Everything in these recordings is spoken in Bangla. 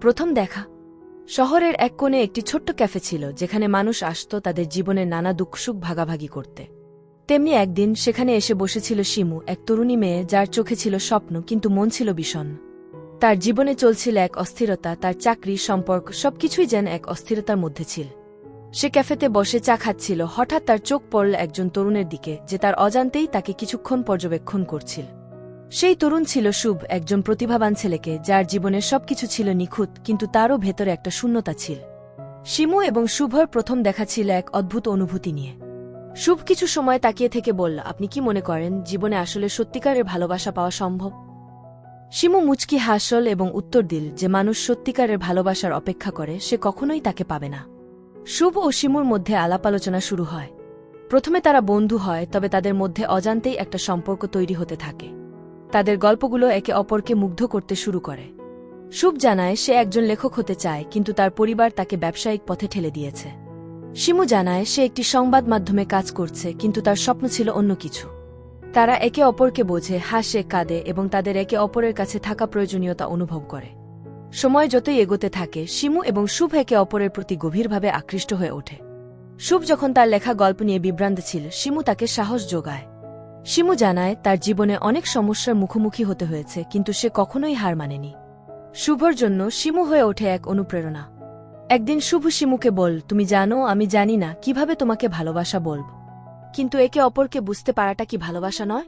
প্রথম দেখা। শহরের এক কোণে একটি ছোট্ট ক্যাফে ছিল, যেখানে মানুষ আসত তাদের জীবনের নানা দুঃখসুখ ভাগাভাগি করতে। তেমনি একদিন সেখানে এসে বসেছিল শিমু, এক তরুণী মেয়ে, যার চোখে ছিল স্বপ্ন, কিন্তু মন ছিল বিষণ্ণ তার জীবনে চলছিল এক অস্থিরতা, তার চাকরি, সম্পর্ক, সবকিছুই যেন এক অস্থিরতার মধ্যে ছিল। সে ক্যাফেতে বসে চা খাচ্ছিল, হঠাৎ তার চোখ পড়ল একজন তরুণের দিকে, যে তার অজান্তেই তাকে কিছুক্ষণ পর্যবেক্ষণ করছিল। সেই তরুণ ছিল শুভ, একজন প্রতিভাবান ছেলেকে, যার জীবনের সবকিছু ছিল নিখুঁত, কিন্তু তারও ভেতরে একটা শূন্যতা ছিল। শিমু এবং শুভর প্রথম দেখা ছিল এক অদ্ভুত অনুভূতি নিয়ে। শুভ কিছু সময় তাকিয়ে থেকে বলল, আপনি কি মনে করেন, জীবনে আসলে সত্যিকারের ভালোবাসা পাওয়া সম্ভব? শিমু মুচকি হাসল এবং উত্তর দিল যে মানুষ সত্যিকারের ভালোবাসার অপেক্ষা করে, সে কখনোই তাকে পাবে না। শুভ ও শিমুর মধ্যে আলাপ আলোচনা শুরু হয়। প্রথমে তারা বন্ধু হয়, তবে তাদের মধ্যে অজান্তেই একটা সম্পর্ক তৈরি হতে থাকে। তাদের গল্পগুলো একে অপরকে মুগ্ধ করতে শুরু করে। শুভ জানায়, সে একজন লেখক হতে চায়, কিন্তু তার পরিবার তাকে ব্যবসায়িক পথে ঠেলে দিয়েছে। শিমু জানায়, সে একটি সংবাদ মাধ্যমে কাজ করছে, কিন্তু তার স্বপ্ন ছিল অন্য কিছু। তারা একে অপরকে বোঝে, হাসে, কাঁদে এবং তাদের একে অপরের কাছে থাকা প্রয়োজনীয়তা অনুভব করে। সময় যতই এগোতে থাকে, শিমু এবং শুভ একে অপরের প্রতি গভীরভাবে আকৃষ্ট হয়ে ওঠে। শুভ যখন তার লেখা গল্প নিয়ে বিভ্রান্ত ছিল, শিমু তাকে সাহস যোগায়। শিমু জানায়, তার জীবনে অনেক সমস্যার মুখোমুখি হতে হয়েছে, কিন্তু সে কখনোই হার মানেনি। শুভর জন্য শিমু হয়ে ওঠে এক অনুপ্রেরণা। একদিন শুভ শিমুকে বল, তুমি জানো, আমি জানি না, কীভাবে তোমাকে ভালোবাসা বলব? কিন্তু একে অপরকে বুঝতে পারাটা কি ভালোবাসা নয়?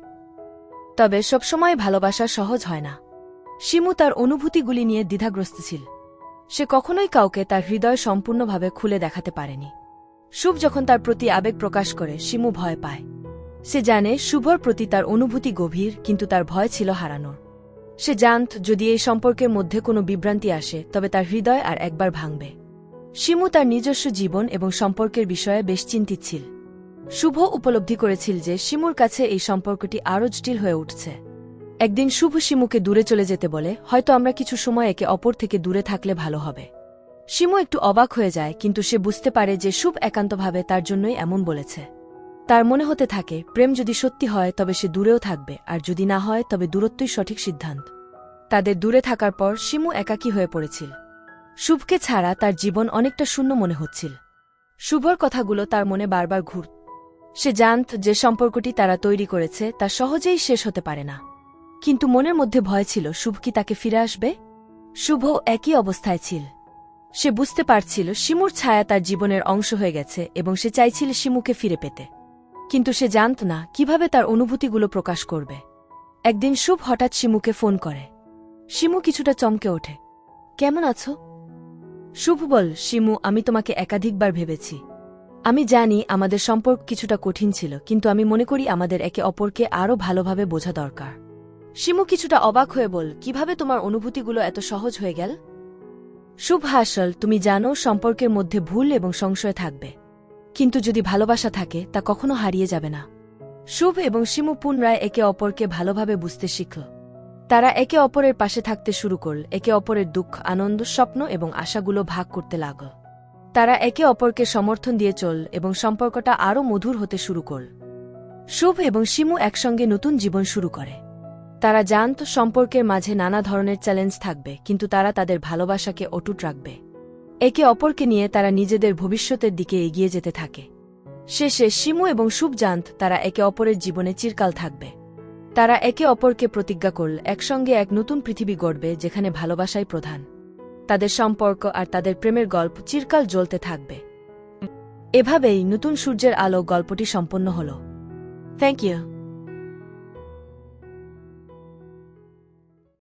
তবে সবসময় ভালোবাসা সহজ হয় না। শিমু তার অনুভূতিগুলি নিয়ে দ্বিধাগ্রস্ত ছিল। সে কখনোই কাউকে তার হৃদয় সম্পূর্ণভাবে খুলে দেখাতে পারেনি। শুভ যখন তার প্রতি আবেগ প্রকাশ করে, শিমু ভয় পায়। সে জানে শুভর প্রতি তার অনুভূতি গভীর, কিন্তু তার ভয় ছিল হারানোর। সে জানত, যদি এই সম্পর্কের মধ্যে কোনো বিভ্রান্তি আসে, তবে তার হৃদয় আর একবার ভাঙবে। শিমু তার নিজস্ব জীবন এবং সম্পর্কের বিষয়ে বেশ চিন্তিত ছিল। শুভ উপলব্ধি করেছিল যে শিমুর কাছে এই সম্পর্কটি আরও জটিল হয়ে উঠছে। একদিন শুভ শিমুকে দূরে চলে যেতে বলে, হয়তো আমরা কিছু সময় একে অপর থেকে দূরে থাকলে ভালো হবে। শিমু একটু অবাক হয়ে যায়, কিন্তু সে বুঝতে পারে যে শুভ একান্তভাবে তার জন্যই এমন বলেছে। তার মনে হতে থাকে, প্রেম যদি সত্যি হয়, তবে সে দূরেও থাকবে, আর যদি না হয়, তবে দূরত্বই সঠিক সিদ্ধান্ত। তাদের দূরে থাকার পর শিমু একাকী হয়ে পড়েছিল। শুভকে ছাড়া তার জীবন অনেকটা শূন্য মনে হচ্ছিল। শুভর কথাগুলো তার মনে বারবার ঘুর, সে জানত যে সম্পর্কটি তারা তৈরি করেছে, তা সহজেই শেষ হতে পারে না। কিন্তু মনের মধ্যে ভয় ছিল, শুভ কি তাকে ফিরে আসবে? শুভ একই অবস্থায় ছিল। সে বুঝতে পারছিল, শিমুর ছায়া তার জীবনের অংশ হয়ে গেছে, এবং সে চাইছিল শিমুকে ফিরে পেতে। কিন্তু সে জানত না কীভাবে তার অনুভূতিগুলো প্রকাশ করবে। একদিন শুভ হঠাৎ শিমুকে ফোন করে। শিমু কিছুটা চমকে ওঠে। কেমন আছো? শুভ বল, শিমু, আমি তোমাকে একাধিকবার ভেবেছি। আমি জানি আমাদের সম্পর্ক কিছুটা কঠিন ছিল, কিন্তু আমি মনে করি আমাদের একে অপরকে আরও ভালোভাবে বোঝা দরকার। শিমু কিছুটা অবাক হয়ে বল, কীভাবে তোমার অনুভূতিগুলো এত সহজ হয়ে গেল? শুভ হাসল, তুমি জানো সম্পর্কের মধ্যে ভুল এবং সংশয় থাকবে। কিন্তু যদি ভালোবাসা থাকে, তা কখনো হারিয়ে যাবে না। শুভ এবং শিমু পুনরায় একে অপরকে ভালোভাবে বুঝতে শিখল। তারা একে অপরের পাশে থাকতে শুরু করল, একে অপরের দুঃখ, আনন্দ, স্বপ্ন এবং আশাগুলো ভাগ করতে লাগল। তারা একে অপরকে সমর্থন দিয়ে চল এবং সম্পর্কটা আরও মধুর হতে শুরু করল। শুভ এবং শিমু একসঙ্গে নতুন জীবন শুরু করে। তারা জানত সম্পর্কের মাঝে নানা ধরনের চ্যালেঞ্জ থাকবে, কিন্তু তারা তাদের ভালোবাসাকে অটুট রাখবে। একে অপরকে নিয়ে তারা নিজেদের ভবিষ্যতের দিকে এগিয়ে যেতে থাকে। শেষে শিমু এবং শুভ জান্ত তারা একে অপরের জীবনে চিরকাল থাকবে। তারা একে অপরকে প্রতিজ্ঞা করল, একসঙ্গে এক নতুন পৃথিবী গড়বে যেখানে ভালোবাসাই প্রধান। তাদের সম্পর্ক আর তাদের প্রেমের গল্প চিরকাল জ্বলতে থাকবে। এভাবেই নতুন সূর্যের আলো গল্পটি সম্পন্ন হল। Thank you